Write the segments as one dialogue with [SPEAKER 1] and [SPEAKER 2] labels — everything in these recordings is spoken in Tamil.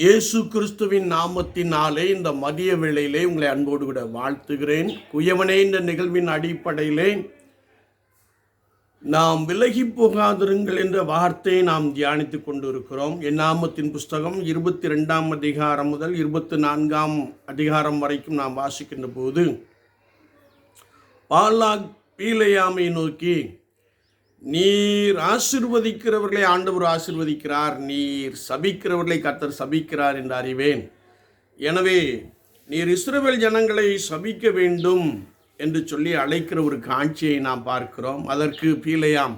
[SPEAKER 1] இயேசு கிறிஸ்துவின் நாமத்தினாலே இந்த மதிய வேளையிலே உங்களை அன்போடு கூட வாழ்த்துகிறேன். குயவனே இந்த நிகழ்வின் அடிப்படையிலே நாம் விலகி போகாதிருங்கள் என்ற வார்த்தையை நாம் தியானித்துக் கொண்டிருக்கிறோம். என் நாமத்தின் புஸ்தகம் இருபத்தி ரெண்டாம் அதிகாரம் முதல் இருபத்தி நான்காம் அதிகாரம் வரைக்கும் நாம் வாசிக்கின்ற போது பாலாக் பீலையாமை நோக்கி நீர் ஆசிர்வதிக்கிறவர்களை ஆண்டவர் ஆசிர்வதிக்கிறார் நீர் சபிக்கிறவர்களை கர்த்தர் சபிக்கிறார் என்று அறிவேன். எனவே நீர் இஸ்ரவேல் ஜனங்களை சபிக்க வேண்டும் என்று சொல்லி அழைக்கிற ஒரு காட்சியை நாம் பார்க்கிறோம். அதற்கு பீலையாம்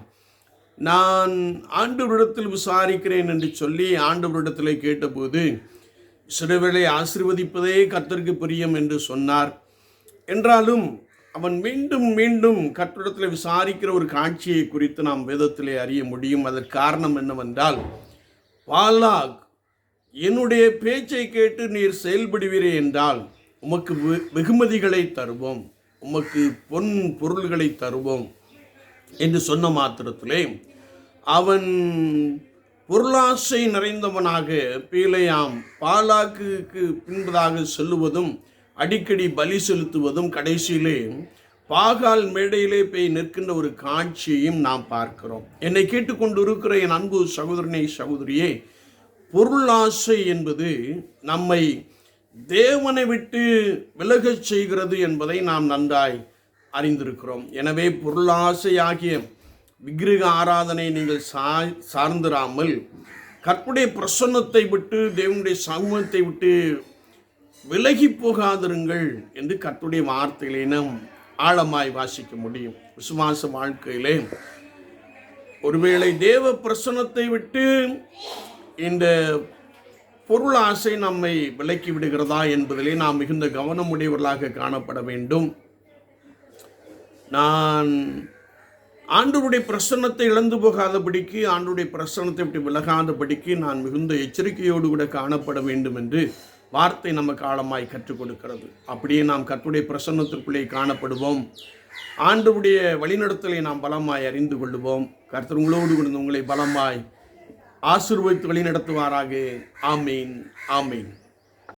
[SPEAKER 1] நான் ஆண்டவரிடத்தில் விசாரிக்கிறேன் என்று சொல்லி ஆண்டவரிடத்தில் கேட்டபோது இஸ்ரவேலை ஆசிர்வதிப்பதே கர்த்தருக்கு பிரியம் என்று சொன்னார். என்றாலும் அவன் மீண்டும் மீண்டும் கட்டிடத்தில் விசாரிக்கிற ஒரு காட்சியை குறித்து நாம் வேதத்திலே அறிய முடியும். அதற்கு காரணம் என்னவென்றால் பாலாக் என்னுடைய பேச்சை கேட்டு நீர் செயல்படுவீரே என்றால் உமக்கு வெகுமதிகளை தருவோம். உமக்கு பொன் பொருள்களை தருவோம் என்று சொன்ன மாத்திரத்திலே அவன் பொருளாசை நிறைந்தவனாக பீலையாம் பாலாக்குக்கு பின்பதாக செல்லுவதும் அடிக்கடி பலி செலுத்துவதும் கடைசியிலே பாகால் மேடையிலே போய் நிற்கின்ற ஒரு காட்சியையும் நாம் பார்க்கிறோம். என்னை கேட்டுக்கொண்டு இருக்கிற என் அன்பு சகோதரனை சகோதரியே பொருளாசை என்பது நம்மை தேவனை விட்டு விலகச் செய்கிறது என்பதை நாம் நன்றாய் அறிந்திருக்கிறோம். எனவே பொருளாசையாகிய விக்கிரக ஆராதனை நீங்கள் சா சார்ந்திராமல் கற்புடைய பிரசன்னத்தை விட்டு தேவனுடைய சமூகத்தை விட்டு விலகி போகாதிருங்கள் என்று கத்துடைய வார்த்தையிலே நாம் ஆழமாய் வாசிக்க முடியும். விசுவாச வாழ்க்கையிலே ஒருவேளை தேவ பிரசன்னத்தை விட்டு இந்த பொருள் ஆசை நம்மை விலக்கி விடுகிறதா என்பதிலே நாம் மிகுந்த கவனமுடையவர்களாக காணப்பட வேண்டும். நான் ஆண்டவருடைய பிரசன்னத்தை இழந்து போகாதபடிக்கு ஆண்டவருடைய பிரசன்னத்தை விட்டு விலகாதபடிக்கு நான் மிகுந்த எச்சரிக்கையோடு கூட காணப்பட வேண்டும் என்று வார்த்தை நமக்கு ஆழமாய் கற்றுக் கொடுக்கிறது. அப்படியே நாம் கற்றுடைய பிரசன்னத்திற்குள்ளே காணப்படுவோம். ஆண்டுடைய வழிநடத்தலை நாம் பலமாய் அறிந்து கொள்ளுவோம். கர்த்தர் உங்களோடு கொண்டு உங்களை பலமாய் ஆசிர்வதித்து வழிநடத்துவாராக. ஆமீன். ஆமீன்.